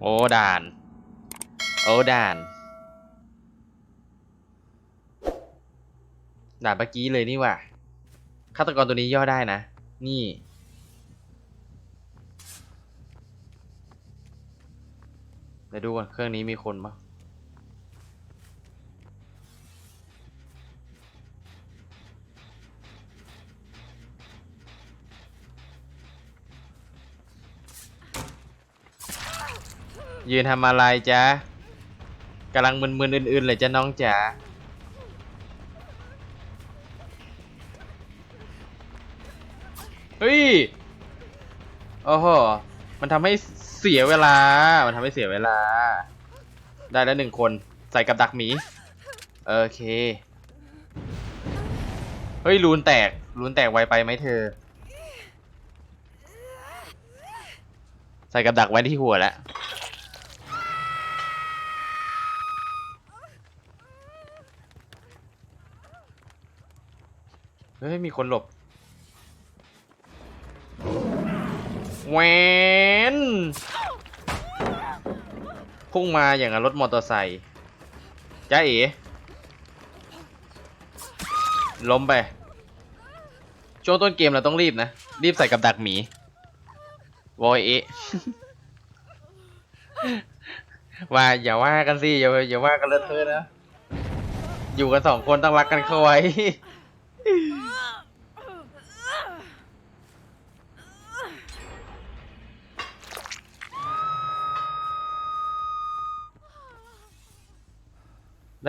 โอ้ด่าน โอ้ด่าน ด่านเมื่อกี้เลยนี่ว่ะฆาตกรตัวนี้ย่อได้นะ นี่ เดี๋ยวดูก่อนเครื่องนี้มีคนปะ ยืนทำอะไรจ๊ะกำลังมึนๆอื่นๆเลยจ้ะน้องจ๋าเฮ้ยโอ้โหมันทำให้เสียเวลา มันทำให้เสียเวลา ได้แล้วหนึ่งคนใส่กับดักหมี โอเค เฮ้ยรูนแตกรูนแตกไวไปไหมเธอ ใส่กับดักไว้ที่หัวแล้ว เฮ้ยมีคนหลบแหวนพุ่งมาอย่างกับรถมอเตอร์ไซค์จ้าเอ๋ล้มไป ช่วงต้นเกมเราต้องรีบนะ รีบใส่กับดักหมีวอยเอะว่าอย่าว่ากันสิ อย่าอย่าว่ากันเลอะเทอะนะ อยู่กันสองคนต้องรักกันเข้าไว้ ได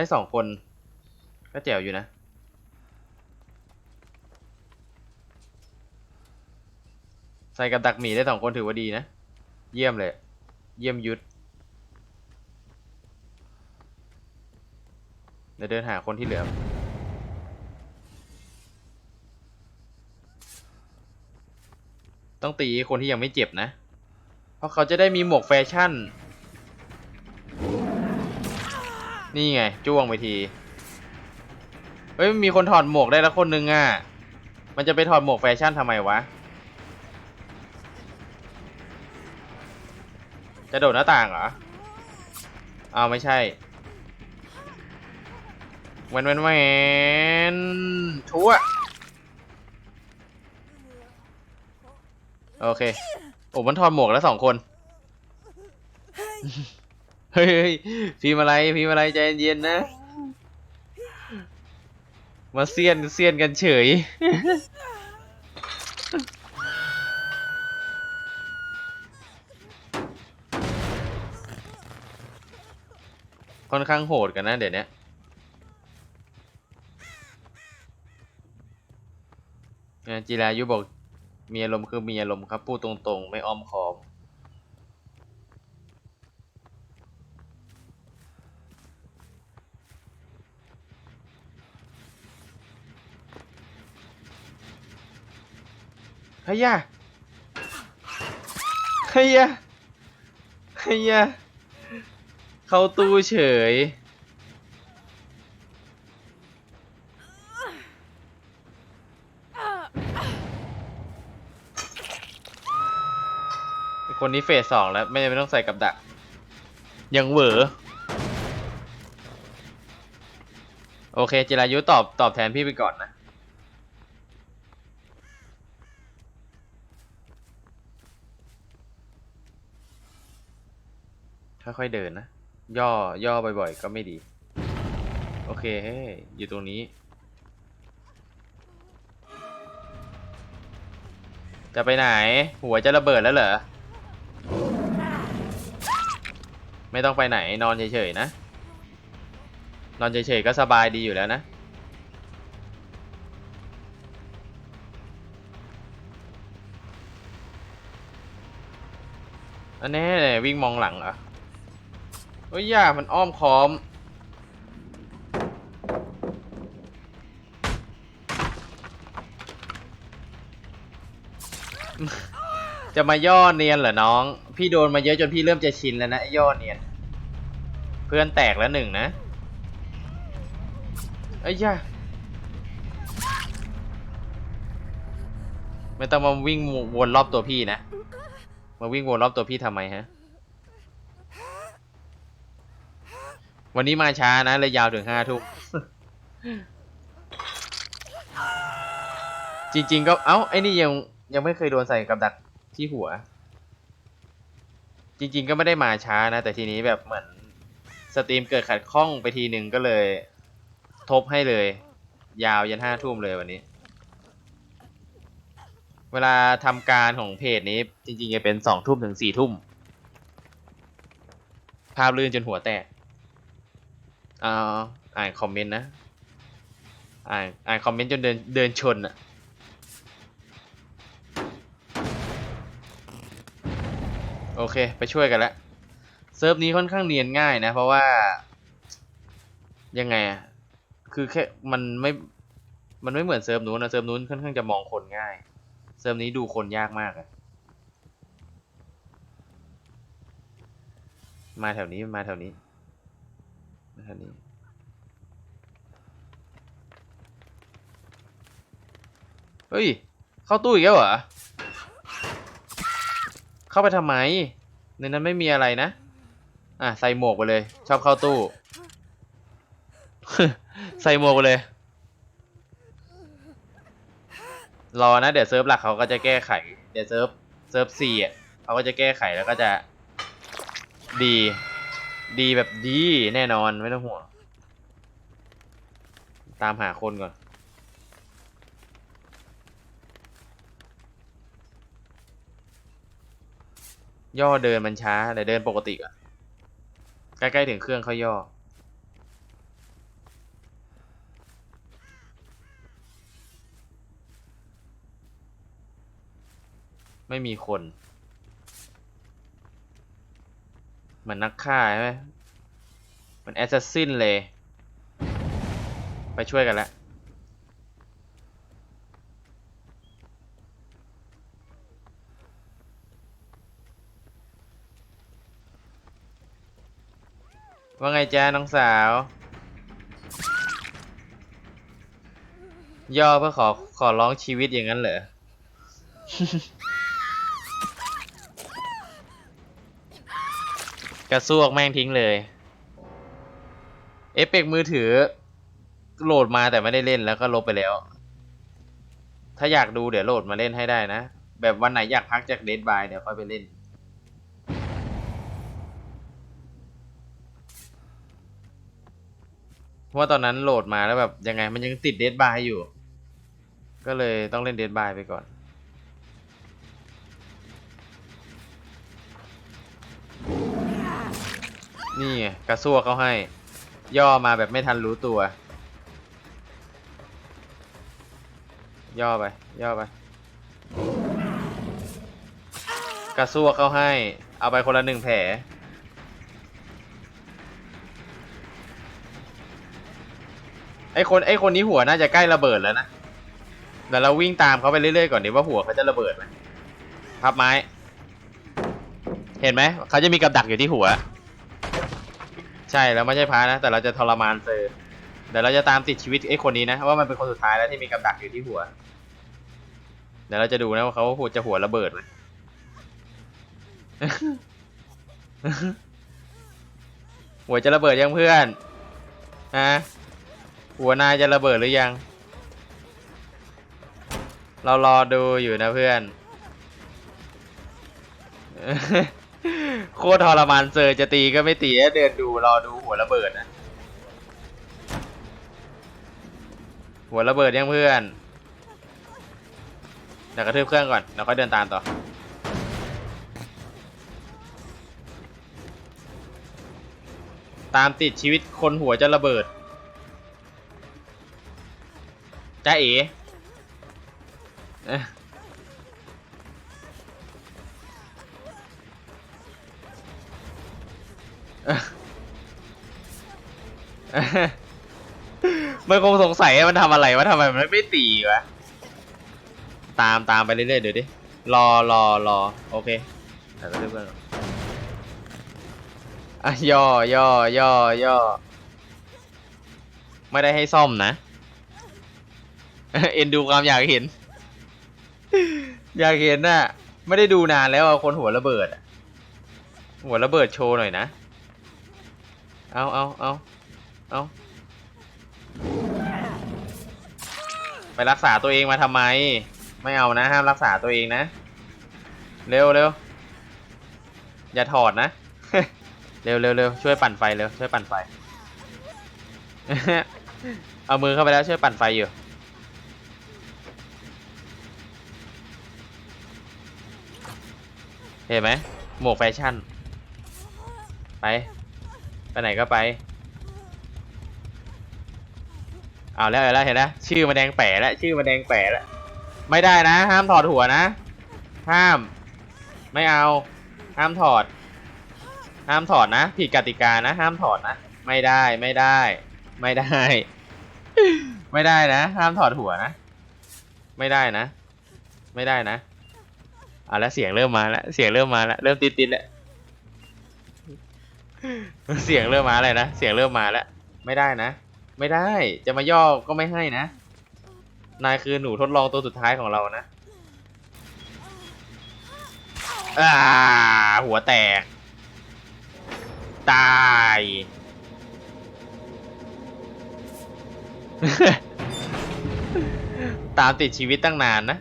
้สองคน ก็แจ๋วอยู่นะ ใส่กับดักหมีได้สองคนถือว่าดีนะ เยี่ยมเลย เยี่ยมยุทธเดี๋ยวเดินหาคนที่เหลือ ต้องตีคนที่ยังไม่เจ็บนะ เพราะเขาจะได้มีหมวกแฟชั่น นี่ไง จ้วงไปที เฮ้ยมีคนถอดหมวกได้แล้วคนนึงอะ มันจะไปถอดหมวกแฟชั่นทำไมวะ จะโดดหน้าต่างเหรออ้าวไม่ใช่แวนแวนแวนชั่ว โอเค โอ้มันถอดหมวกแล้วสองคน เฮ้ยพิมอะไรพิมอะไรใจเย็นๆนะ มาเซียนเซียนกันเฉย ค่อนข้างโหดกันนะเดี๋ยวนี้เนี่ยจิรายุบอก มีอารมณ์คือมีอารมณ์ครับ พูดตรงๆ ไม่อ้อมค้อมเฮียเฮียเฮียเข้าตู้เฉย คนนี้เฟสสองแล้ว ไม่ไม่ต้องใส่กับดัก ยังเหวอโอเคจิรายุตอบตอบแทนพี่ไปก่อนนะค่อยๆเดินนะ ย่อย่อบ่อยๆ ก็ไม่ดี โอเคเฮ้ยอยู่ตรงนี้ จะไปไหน หัวจะระเบิดแล้วเหรอ ไม่ต้องไปไหนนอนเฉยๆนะ นอนเฉยๆก็สบายดีอยู่แล้วนะ อันนี้วิ่งมองหลังเหรอเฮ้ยย่ามันอ้อมค้อม จะมาย่อเนียนเหรอน้อง พี่โดนมาเยอะจนพี่เริ่มจะชินแล้วนะไอ้ย่อเนียน เพื่อนแตกแล้วหนึ่งนะเอ้ยย่าไม่ต้องมาวิ่งวนรอบตัวพี่นะ มาวิ่งวนรอบตัวพี่ทำไมฮะ วันนี้มาช้านะเลยยาวถึงห้าทุ่มจริง ๆ ก็เอ้าไอ้นี่ยังยังไม่เคยโดนใส่กับดัก ที่หัว จริง ๆ ก็ไม่ได้มาช้านะ แต่ทีนี้แบบเหมือนสตรีมเกิดขัดข้องไปทีหนึ่งก็เลย ทบให้เลย ยาวยันห้าทุ่มเลยวันนี้ เวลาทำการของเพจนี้ จริง ๆ จะเป็นสองทุ่มถึงสี่ทุ่ม ภาพลื่นจนหัวแตกอ่าอ่านคอมเมนต์นะ อ่านอ่านคอมเมนต์จนเดินเดินชนอะ โอเค ไปช่วยกันแล้วเซิร์ฟนี้ค่อนข้างเนียนง่ายนะ เพราะว่า ยังไงอะคือแค่มันไม่ มันไม่เหมือนเซิร์ฟนู้นนะเซิร์ฟนู้นค่อนข้างจะมองคนง่าย เซิร์ฟนี้ดูคนยากมากอะมาแถวนี้มาแถวนี้มาแถวนี้เฮ้ย เข้าตู้อีกแล้วเหรอ เข้าไปทำไม ในนั้นไม่มีอะไรนะ อะใส่หมวกไปเลย ชอบเข้าตู้ ใส่หมวกไปเลย รอนะ เดี๋ยวเซิร์ฟหลักเขาก็จะแก้ไข เดี๋ยวเซิร์ฟเซิร์ฟซีอะเขาก็จะแก้ไขแล้วก็จะ ดี ดีแบบดีแน่นอนไม่ต้องห่วง ตามหาคนก่อน ย่อเดินมันช้าแต่เดินปกติอะใกล้ๆถึงเครื่องเขาย่อ ไม่มีคน เหมือนนักฆ่าใช่ไหมเหมันแอสซัสซินเลย ไปช่วยกันแล้ว ว่าไงจ้าน้องสาว ย่อเพื่อขอขอร้องชีวิตอย่างนั้นเหรอ กระซวกแม่งทิ้งเลย เอฟเฟกมือถือ โหลดมาแต่ไม่ได้เล่นแล้วก็ลบไปแล้ว ถ้าอยากดูเดี๋ยวโหลดมาเล่นให้ได้นะ แบบวันไหนอยากพักจากเดดบายเดี๋ยวค่อยไปเล่น ราะว่าตอนนั้นโหลดมาแล้วแบบยังไงมันยังติดเดดบายอยู่ ก็เลยต้องเล่นเดดบายไปก่อน นี่ไงกระซวกเขาให้ ย่อมาแบบไม่ทันรู้ตัว ย่อไป ย่อไป กระซวกเขาให้ เอาไปคนละหนึ่งแผล ไอคนไอคนนี้หัวน่าจะใกล้ระเบิดแล้วนะเดี๋ยวเราวิ่งตามเขาไปเรื่อยๆก่อนดีว่าหัวเขาจะระเบิดไหมพับไม้ เห็นไหมเขาจะมีกับดักอยู่ที่หัว ใช่แล้วไม่ใช่พานะ แต่เราจะทรมานเซอร์เดี๋ยวเราจะตามติดชีวิตไอ้คนนี้นะว่ามันเป็นคนสุดท้ายแล้วที่มีกับดักอยู่ที่หัว เดี๋ยวเราจะดูนะว่าเขาหัวจะหัวระเบิดไหมหัวจะระเบิดยังเพื่อนฮะ หัวนายจะระเบิดหรือยัง เรารอดูอยู่นะเพื่อน โคตรทรมานเซอร์จะตีก็ไม่ตีเดินดูรอดูหัวระเบิดนะหัวระเบิดยังเพื่อนเดี๋ยวกระทืบเครื่องก่อนแล้วค่อยเดินตามต่อตามติดชีวิตคนหัวจะระเบิด จ้าเอ๋เอ๊ะมันคงสงสัยว่ามันทำอะไรวะทำไมมันไม่ตีวะ ตามตามไปเรื่อยๆเดี๋ยวดิ รอรอรอโอเคเดี๋ยวก็เรื่อยๆอะย่อย่อย่อย่อไม่ได้ให้ซ่อมนะ เอ็นดูความอยากเห็น อยากเห็นน่ะ ไม่ได้ดูนานแล้วอะคนหัวระเบิดอะหัวระเบิดโชว์หน่อยนะ เอาเอาเอาเอาไปรักษาตัวเองมาทำไม ไม่เอานะห้ามรักษาตัวเองนะ เร็วเร็วอย่าถอดนะ เร็วเร็วเร็วช่วยปั่นไฟเร็วช่วยปั่นไฟ เอามือเข้าไปแล้วช่วยปั่นไฟอยู่ เห็นไหมหมวกแฟชั่น ไป ไปไหนก็ไปเอาแล้วเอาแล้วเห็นนะชื่อมาแดงแปะแล้วชื่อมาแดงแปะแล้วไม่ได้นะ ห้ามถอดหัวนะ ห้าม ไม่เอา ห้ามถอด ห้ามถอดนะ ผิดกติกานะ ห้ามถอดนะ ไม่ได้ไม่ได้ ไม่ได้ ไม่ได้นะ ห้ามถอดหัวนะ ไม่ได้นะ ไม่ได้นะ อาแล้วเสียงเริ่มมาแล้วเสียงเริ่มมาแล้วเริ่มติดติดแล้วเสียงเริ่มมาเลยนะเสียงเริ่มมาแล้วไม่ได้นะ ไม่ได้จะมาย่อก็ไม่ให้นะ นายคือหนูทดลองตัวสุดท้ายของเรานะอ่าหัวแตก ตาย ตามติดชีวิตตั้งนานนะ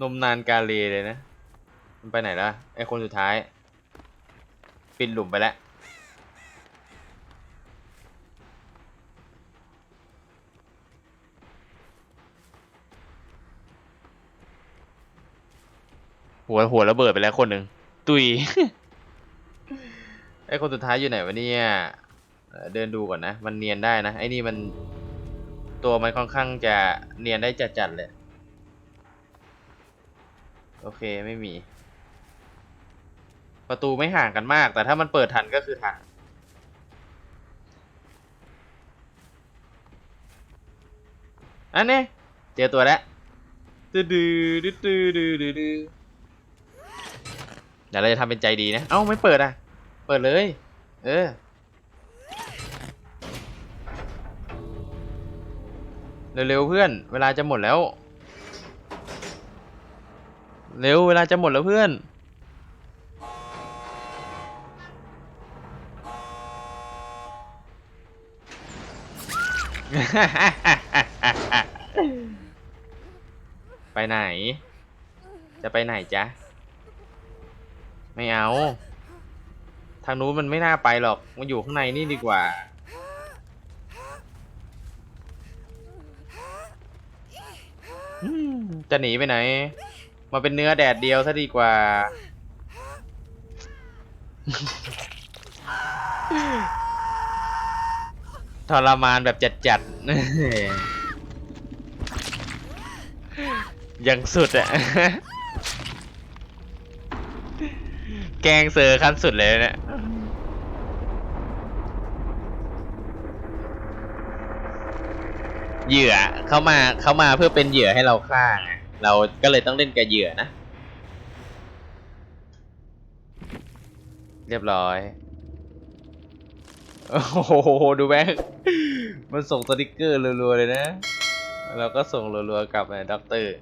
นมนานกาเลเลยนะ มันไปไหนแล้วไอคนสุดท้าย ปินหลุมไปแล้ว หัวหัวระเบิดไปแล้วคนหนึ่งตุย ไอคนสุดท้ายอยู่ไหนวะเนี่ยเอ่อเดินดูก่อนนะ มันเนียนได้นะ ไอนี่มันตัวมันค่อนข้างจะเนียนได้จัดๆเลย โอเคไม่มี ประตูไม่ห่างกันมาก แต่ถ้ามันเปิดทันก็คือทันอันนี้เจอตัวแล้วดื้อดื้อดื้อดื้อดื้อดื้อดื้อเดี๋ยวเราจะทำเป็นใจดีนะ เอ้าไม่เปิดอะ เปิดเลย เออ เร็วๆเพื่อน เวลาจะหมดแล้ว เร็วเวลาจะหมดแล้วเพื่อน ไปไหน จะไปไหนจ๊ะ ไม่เอา ทางนู้นมันไม่น่าไปหรอก มันอยู่ข้างในนี่ดีกว่าจะหนีไปไหน มาเป็นเนื้อแดดเดียวซะดีกว่า ทรมานแบบจัดๆ ยังสุดอะ แกงเซอร์ขั้นสุดเลยเนี่ยเหยื่อเขามาเขามาเพื่อเป็นเหยื่อให้เราฆ่าไง เราก็เลยต้องเล่นกับเหยื่อนะ เรียบร้อย โอ้โห ดูแม่งมันส่งสติกเกอร์รัวๆเลยนะ เราก็ส่งรัวๆกลับไปด็อกเตอร์